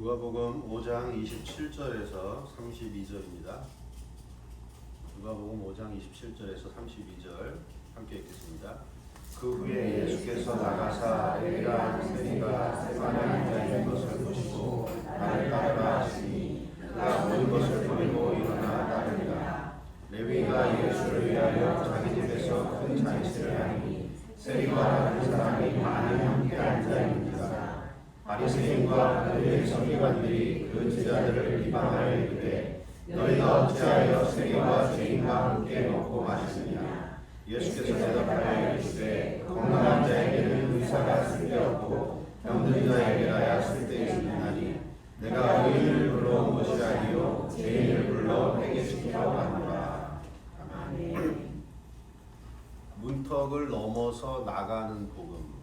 누가복음 5장 27절에서 32절입니다. 누가복음 5장 27절에서 32절 함께 읽겠습니다. 그 후에 예수께서 나가사 엘리야 세리가 세마나에 있는 것을 보시고 나를 따르라 하시니 그가 모든 것을 버리고 일어나 따르니라. 레위가 예수를 위하여 자기 집에서 큰 잔치를 하니 세리와 한 사람이 많이 함께 앉아 있는지라. 바리새인과 그들의 서기관들이 그 제자들을 비방하여 이르되 너희가 어찌하여 세리와 죄인과 함께 먹고 마시느냐? 예수께서 대답하여 이르시되 건강한 자에게는 의사가 쓸데없고 병든 자에게라야 쓸데있으나니 내가 의인을 불러온 것이 아니요 죄인을 불러 회개시키려 하노라. 아멘. 문턱을 넘어서 나가는 복음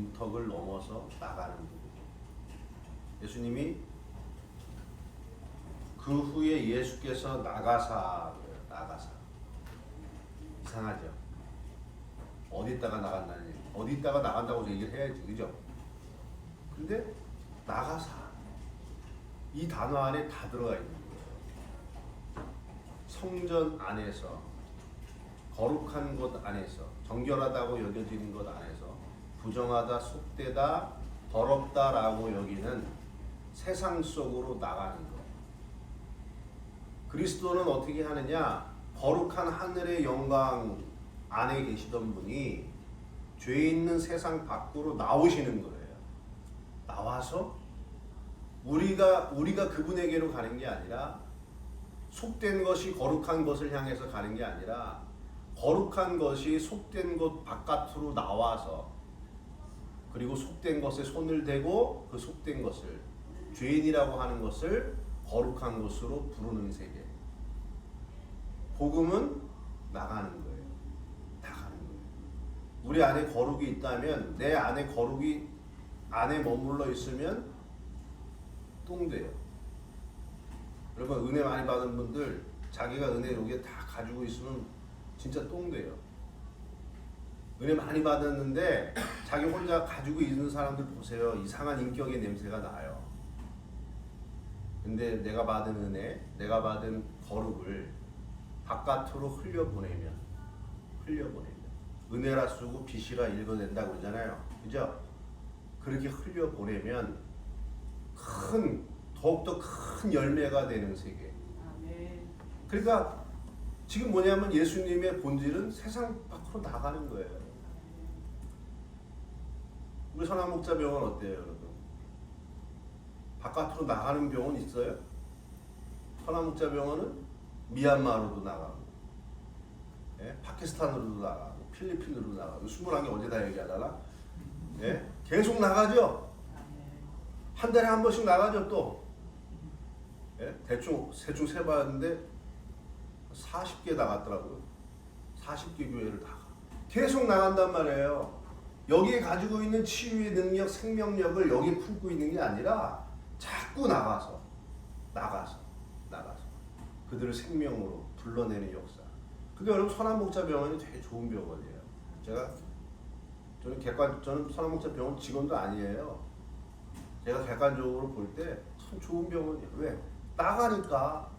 문턱을 넘어서 나가는 것. 예수님이 그 후에 예수께서 나가사 나가사 이상하죠. 어디다가 나간다니 어디다가 나간다고 얘기를 해야지 그죠? 근데 나가사 이 단어 안에 다 들어가 있는 거예요. 성전 안에서 거룩한 곳 안에서 정결하다고 여겨지는 것 안에서 부정하다, 속되다, 더럽다라고 여기는 세상 속으로 나가는 것. 그리스도는 어떻게 하느냐? 거룩한 하늘의 영광 안에 계시던 분이 죄 있는 세상 밖으로 나오시는 거예요. 나와서 우리가 우리가 그분에게로 가는 게 아니라 속된 것이 거룩한 것을 향해서 가는 게 아니라 거룩한 것이 속된 것 바깥으로 나와서 그리고 속된 것에 손을 대고 그 속된 것을 죄인이라고 하는 것을 거룩한 것으로 부르는 세계. 복음은 나가는 거예요. 나가는 거예요. 우리 안에 거룩이 있다면 내 안에 거룩이 안에 머물러 있으면 똥돼요. 여러분 은혜 많이 받은 분들 자기가 은혜 여기에 다 가지고 있으면 진짜 똥돼요. 은혜 많이 받았는데 자기 혼자 가지고 있는 사람들 보세요. 이상한 인격의 냄새가 나요. 근데 내가 받은 은혜, 내가 받은 거룩을 바깥으로 흘려보내면, 흘려보내면, 은혜라 쓰고 빛이라 읽어낸다고 그러잖아요. 그죠? 그렇게 흘려보내면 큰, 더욱더 큰 열매가 되는 세계. 그러니까 지금 뭐냐면 예수님의 본질은 세상 밖으로 나가는 거예요. 우리 선한목자 병원 어때요, 여러분? 바깥으로 나가는 병원 있어요? 선한목자 병원은 미얀마로도 나가고, 예? 파키스탄으로도 나가고, 필리핀으로도 나가고, 21개 어제 다 얘기하잖아? 예? 계속 나가죠? 한 달에 한 번씩 나가죠, 또. 예? 대충, 대충 세봤는데 40개 나갔더라고요. 40개 교회를 다. 계속 나간단 말이에요. 여기에 가지고 있는 치유의 능력, 생명력을 여기 품고 있는 게 아니라 자꾸 나가서, 나가서, 나가서 그들을 생명으로 불러내는 역사. 그게 여러분 선한목자 병원이 되게 좋은 병원이에요. 제가 저는 객관 저는 선한목자 병원 직원도 아니에요. 제가 객관적으로 볼 때 참 좋은 병원이에요. 왜? 나가니까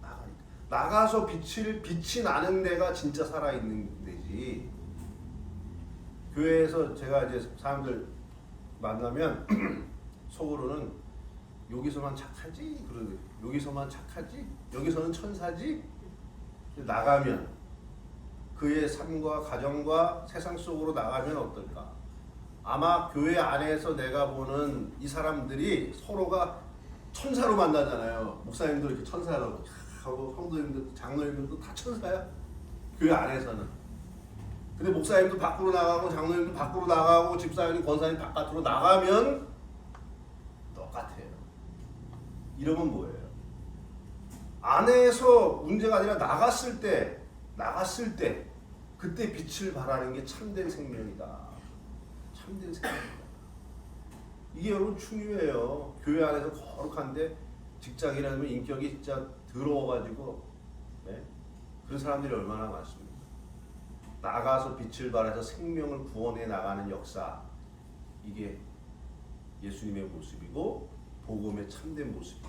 나가니까 나가서 빛을 빛이 나는 데가 진짜 살아 있는 데지. 교회에서 제가 이제 사람들 만나면 속으로는 여기서만 착하지? 그러고 여기서만 착하지? 여기서는 천사지? 나가면 그의 삶과 가정과 세상 속으로 나가면 어떨까? 아마 교회 안에서 내가 보는 이 사람들이 서로가 천사로 만나잖아요. 목사님도 이렇게 천사라고 하고 성도님들 장로님들도 다 천사야. 교회 안에서는 근데 목사님도 밖으로 나가고 장로님도 밖으로 나가고 집사님 권사님 바깥으로 나가면 똑같아요. 이러면 뭐예요? 안에서 문제가 아니라 나갔을 때 나갔을 때 그때 빛을 발하는 게 참된 생명이다. 참된 생명이다. 이게 여러분 중요해요. 교회 안에서 거룩한데 직장이라면 인격이 진짜 더러워가지고 네? 그런 사람들이 얼마나 많습니까? 나가서 빛을 발해서 생명을 구원해 나가는 역사 이게 예수님의 모습이고 복음 그리스도의 참된 모습이다.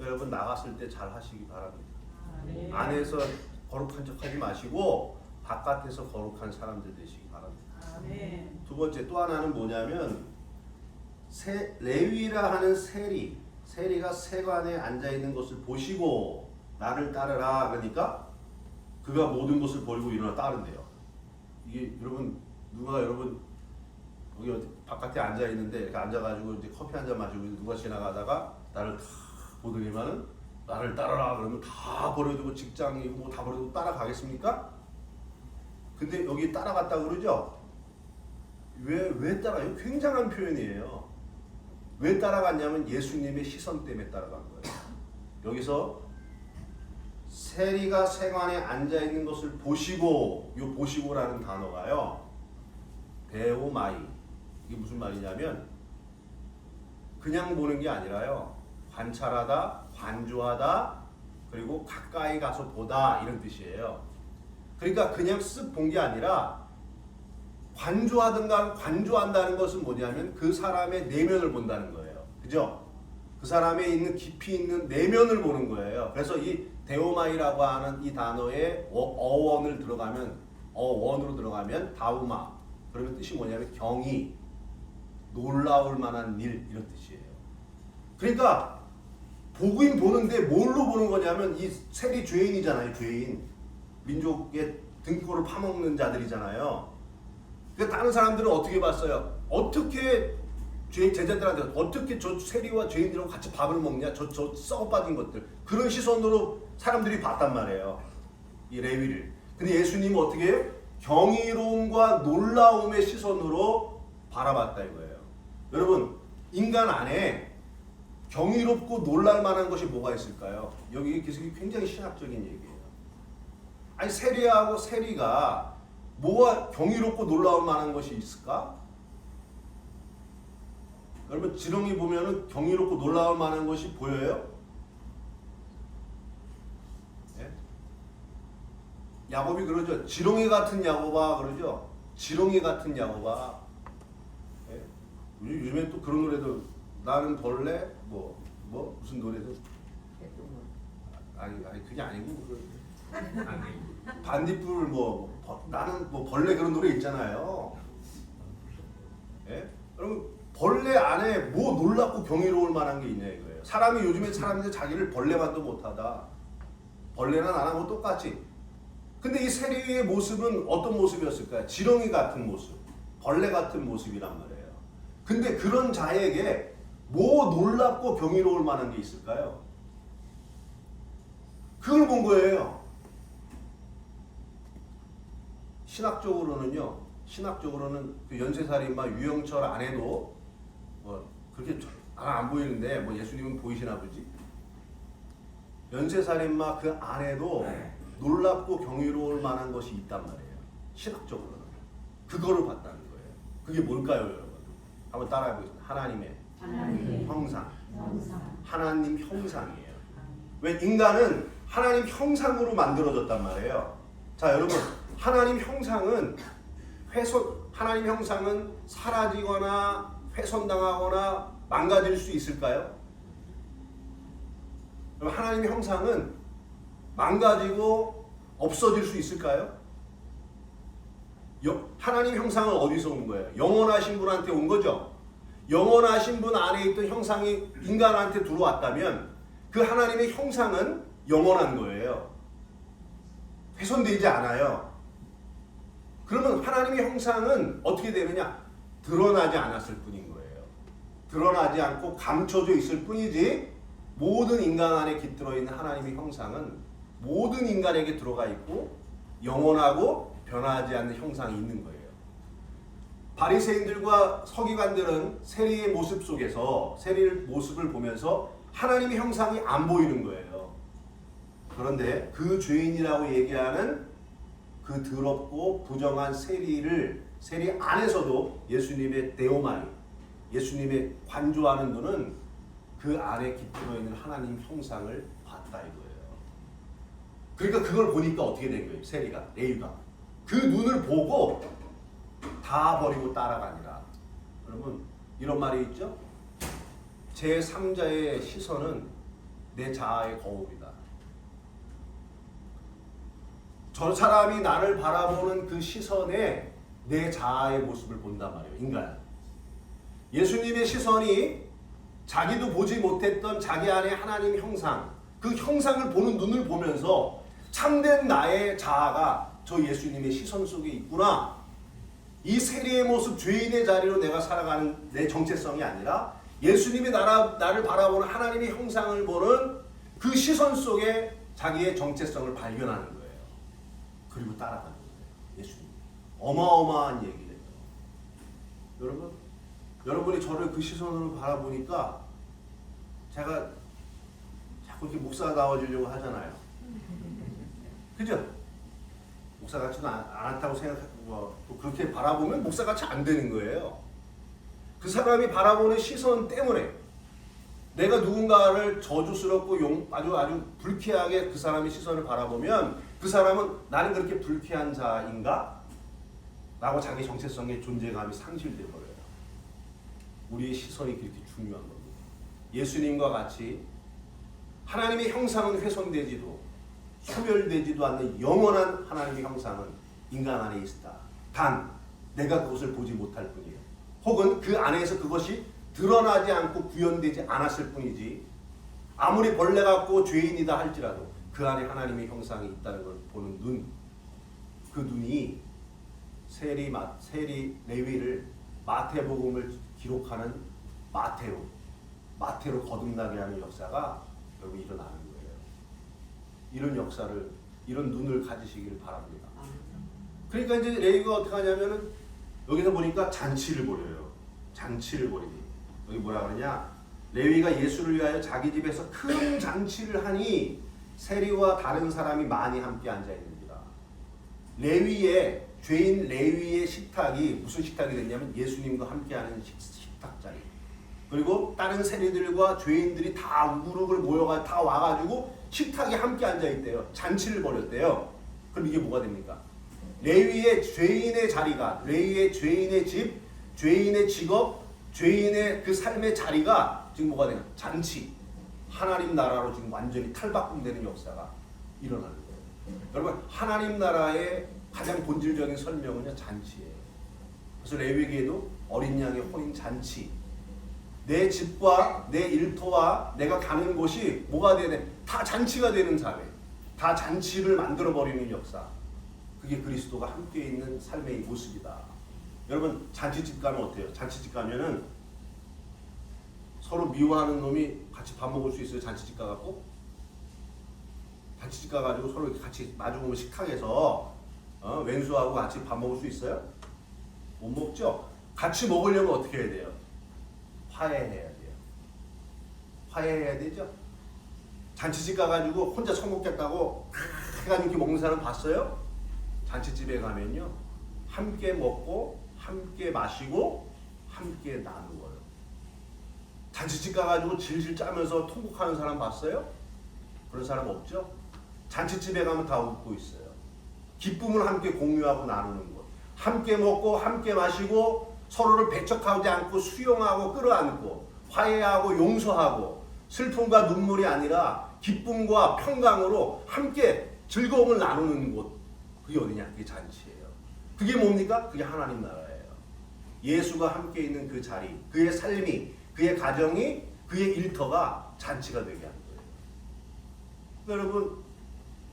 여러분 나갔을 때 잘 하시기 바랍니다. 네. 안에서 거룩한 척하지 마시고 바깥에서 거룩한 사람들 되시기 바랍니다. 아멘. 두 번째 또 하나는 뭐냐면 세, 레위라 하는 세리 세리가 세관에 앉아 있는 것을 보시고 나를 따르라 그러니까 그가 모든 것을 버리고 일어나 따른대요. 이게 여러분 누가 여러분 여기 바깥에 앉아 있는데 이렇게 앉아가지고 이제 커피 한 잔 마시고 누가 지나가다가 나를 다 보더니만은 나를 따르라 그러면 다 버려두고 직장이고 뭐 다 버려두고 따라가겠습니까? 근데 여기 따라갔다 그러죠? 왜, 왜 따라? 이거 굉장한 표현이에요. 왜 따라갔냐면 예수님의 시선 때문에 따라간 거예요. 여기서 세리가 세관에 앉아 있는 것을 보시고, 요 보시고라는 단어가요. 배오마이. 이게 무슨 말이냐면, 그냥 보는 게 아니라요. 관찰하다, 관조하다, 그리고 가까이 가서 보다, 이런 뜻이에요. 그러니까 그냥 쓱 본 게 아니라, 관조하든가 관조한다는 것은 뭐냐면 그 사람의 내면을 본다는 거예요. 그죠? 그 사람에 있는 깊이 있는 내면을 보는 거예요. 그래서 이 데오마이라고 하는 이 단어에 어- 어원을 들어가면 어원으로 들어가면 다우마 그러면 뜻이 뭐냐면 경이 놀라울 만한 일 이런 뜻이에요. 그러니까 보긴 보는데 뭘로 보는 거냐면 이 세리 죄인이잖아요. 죄인 민족의 등골을 파먹는 자들이잖아요. 그러니까 다른 사람들은 어떻게 봤어요? 어떻게 죄 제자들한테 어떻게 저 세리와 죄인들하고 같이 밥을 먹냐? 저 저 썩어 빠진 것들 그런 시선으로 사람들이 봤단 말이에요. 이 레위를. 근데 예수님은 어떻게 해요? 경이로움과 놀라움의 시선으로 바라봤다 이거예요. 여러분 인간 안에 경이롭고 놀랄 만한 것이 뭐가 있을까요? 여기 기술이 굉장히 신학적인 얘기예요. 아니 세리하고 세리가 뭐가 경이롭고 놀라울 만한 것이 있을까? 여러분 지렁이 보면은 경이롭고 놀라울 만한 것이 보여요? 예? 야곱이 그러죠. 지렁이 같은 야곱아 그러죠. 지렁이 같은 야곱아. 예? 요즘- 요즘에 또 그런 노래도 나는 벌레 뭐뭐 무슨 노래도 아니 아니 그게 아니고 그 아니, 반딧불 뭐 벌- 나는 뭐 벌레 그런 노래 있잖아요. 예? 여러분 벌레 안에 뭐 놀랍고 경이로울 만한 게 있냐 이거예요. 사람이 요즘에 사람들 자기를 벌레만도 못하다. 벌레나 나랑 뭐 똑같지. 근데 이 세리의 모습은 어떤 모습이었을까요? 지렁이 같은 모습, 벌레 같은 모습이란 말이에요. 근데 그런 자에게 뭐 놀랍고 경이로울 만한 게 있을까요? 그걸 본 거예요. 신학적으로는요. 신학적으로는 그 연쇄살인마 유영철 안에도 뭐 그렇게 안 보이는데 뭐 예수님은 보이시나 보지. 연쇄살인마 그 안에도 놀랍고 경이로울 만한 것이 있단 말이에요. 신학적으로는 그거를 봤다는 거예요. 그게 뭘까요, 여러분? 한번 따라해 보겠습니다. 하나님의 하나님의 형상, 형상. 하나님 형상이에요. 왜 인간은 하나님 형상으로 만들어졌단 말이에요. 자, 여러분, 하나님 형상은 훼손, 하나님 형상은 사라지거나 훼손당하거나 망가질 수 있을까요? 그럼 하나님 형상은 망가지고 없어질 수 있을까요? 여- 하나님 형상은 어디서 온 거예요? 영원하신 분한테 온 거죠. 영원하신 분 안에 있던 형상이 인간한테 들어왔다면 그 하나님의 형상은 영원한 거예요. 훼손되지 않아요. 그러면 하나님의 형상은 어떻게 되느냐? 드러나지 않았을 뿐인. 드러나지 않고 감춰져 있을 뿐이지 모든 인간 안에 깃들어 있는 하나님의 형상은 모든 인간에게 들어가 있고 영원하고 변하지 않는 형상이 있는 거예요. 바리새인들과 서기관들은 세리의 모습 속에서 세리의 모습을 보면서 하나님의 형상이 안 보이는 거예요. 그런데 그 죄인이라고 얘기하는 그 더럽고 부정한 세리를 세리 안에서도 예수님의 데오마이, 예수님의 관조하는 눈은 그 안에 깃들어 있는 하나님 형상을 봤다 이거예요. 그러니까 그걸 보니까 어떻게 된 거예요? 세리가 레위가 그 눈을 보고 다 버리고 따라가니라. 여러분 이런 말이 있죠? 제 3자의 시선은 내 자아의 거울이다. 저 사람이 나를 바라보는 그 시선에 내 자아의 모습을 본단 말이에요. 인간. 예수님의 시선이 자기도 보지 못했던 자기 안에 하나님 형상, 그 형상을 보는 눈을 보면서 참된 나의 자아가 저 예수님의 시선 속에 있구나. 이 세리의 모습, 죄인의 자리로 내가 살아가는 내 정체성이 아니라 예수님이 나라, 나를 바라보는 하나님의 형상을 보는 그 시선 속에 자기의 정체성을 발견하는 거예요. 그리고 따라가는 거예요. 예수님. 어마어마한 얘기예요. 여러분, 여러분이 저를 그 시선으로 바라보니까 제가 자꾸 이렇게 목사다워지려고 하잖아요. 그죠? 목사 같지도 않, 않다고 생각하고 뭐, 또 그렇게 바라보면 목사 같이 안 되는 거예요. 그 사람이 바라보는 시선 때문에 내가 누군가를 저주스럽고 용, 아주 아주 불쾌하게 그 사람의 시선을 바라보면 그 사람은 나는 그렇게 불쾌한 자인가? 라고 자기 정체성의 존재감이 상실돼 버려요. 우리의 시선이 그렇게 중요한 겁니다. 예수님과 같이 하나님의 형상은 훼손되지도 소멸되지도 않는 영원한 하나님의 형상은 인간 안에 있다. 단 내가 그것을 보지 못할 뿐이에요. 혹은 그 안에서 그것이 드러나지 않고 구현되지 않았을 뿐이지 아무리 벌레 같고 죄인이다 할지라도 그 안에 하나님의 형상이 있다는 걸 보는 눈, 그 눈이 세리 마 세리 레위를 마태복음을 기록하는 마태로 마태로 거듭나게 하는 역사가 결국 일어나는 거예요. 이런 역사를 이런 눈을 가지시기를 바랍니다. 그러니까 이제 레위가 어떻게 하냐면은 여기서 보니까 잔치를 벌여요. 잔치를 벌이니 여기 뭐라 그러냐? 레위가 예수를 위하여 자기 집에서 큰 잔치를 하니 세리와 다른 사람이 많이 함께 앉아 있는지라. 레위의 죄인 레위의 식탁이 무슨 식탁이 됐냐면 예수님과 함께하는 식- 식탁 자리. 그리고 다른 세리들과 죄인들이 다 무릎을 모여가 다 와가지고 식탁에 함께 앉아 있대요. 잔치를 벌였대요. 그럼 이게 뭐가 됩니까? 레위의 죄인의 자리가 레위의 죄인의 집, 죄인의 직업, 죄인의 그 삶의 자리가 지금 뭐가 되냐? 잔치. 하나님 나라로 지금 완전히 탈바꿈되는 역사가 일어나는 거예요. 여러분 하나님 나라의 가장 본질적인 설명은요 잔치예요. 그래서 레위기에도 어린 양의 혼인 잔치. 내 집과 내 일터와 내가 가는 곳이 뭐가 되네? 다 잔치가 되는 사회. 다 잔치를 만들어 버리는 역사. 그게 그리스도가 함께 있는 삶의 모습이다. 여러분 잔치집 가면 어때요? 잔치집 가면은 서로 미워하는 놈이 같이 밥 먹을 수 있어요? 잔치집 가갖고 잔치집 가가지고 서로 같이 마주보면 식탁에서 어, 왼수하고 같이 밥 먹을 수 있어요? 못 먹죠? 같이 먹으려면 어떻게 해야 돼요? 화해해야 돼요. 화해해야 되죠? 잔치집 가가지고 혼자 처먹겠다고 해가지고 이렇게 먹는 사람 봤어요? 잔치집에 가면요. 함께 먹고, 함께 마시고, 함께 나누어요. 잔치집 가가지고 질질 짜면서 통곡하는 사람 봤어요? 그런 사람 없죠? 잔치집에 가면 다 웃고 있어요. 기쁨을 함께 공유하고 나누는 것. 함께 먹고, 함께 마시고, 서로를 배척하지 않고 수용하고 끌어안고, 화해하고 용서하고, 슬픔과 눈물이 아니라 기쁨과 평강으로 함께 즐거움을 나누는 곳. 그게 어디냐? 그게 잔치예요. 그게 뭡니까? 그게 하나님 나라예요. 예수가 함께 있는 그 자리, 그의 삶이, 그의 가정이, 그의 일터가 잔치가 되게 하는 거예요. 여러분,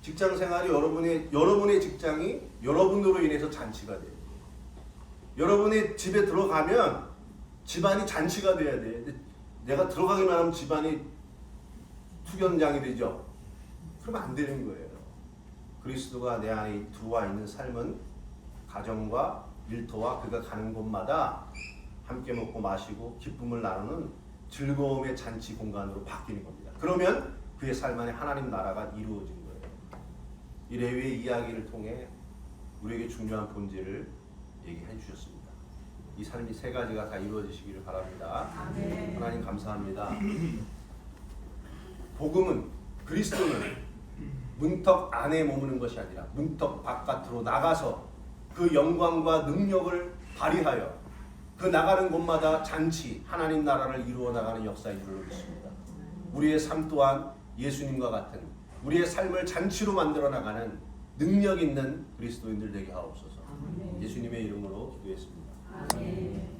직장 생활이 여러분의 여러분의 직장이 여러분으로 인해서 잔치가 돼요. 여러분의 집에 들어가면 집안이 잔치가 돼야 돼. 내가 들어가기만 하면 집안이 투견장이 되죠. 그러면 안 되는 거예요. 그리스도가 내 안에 들어와 있는 삶은 가정과 일터와 그가 가는 곳마다 함께 먹고 마시고 기쁨을 나누는 즐거움의 잔치 공간으로 바뀌는 겁니다. 그러면 그의 삶 안에 하나님 나라가 거예요. 이 레위의 이야기를 통해 우리에게 중요한 본질을 얘기해 주셨습니다. 이 삶이 세 가지가 다 이루어지시기를 바랍니다. 아멘. 하나님 감사합니다. 복음은 그리스도는 문턱 안에 머무는 것이 아니라 문턱 바깥으로 나가서 그 영광과 능력을 발휘하여 그 나가는 곳마다 잔치 하나님 나라를 이루어 나가는 역사인 줄로 믿습니다. 우리의 삶 또한 예수님과 같은 우리의 삶을 잔치로 만들어 나가는 능력 있는 그리스도인들 되게 하옵소서. 예수님의 이름으로 기도했습니다. 아멘.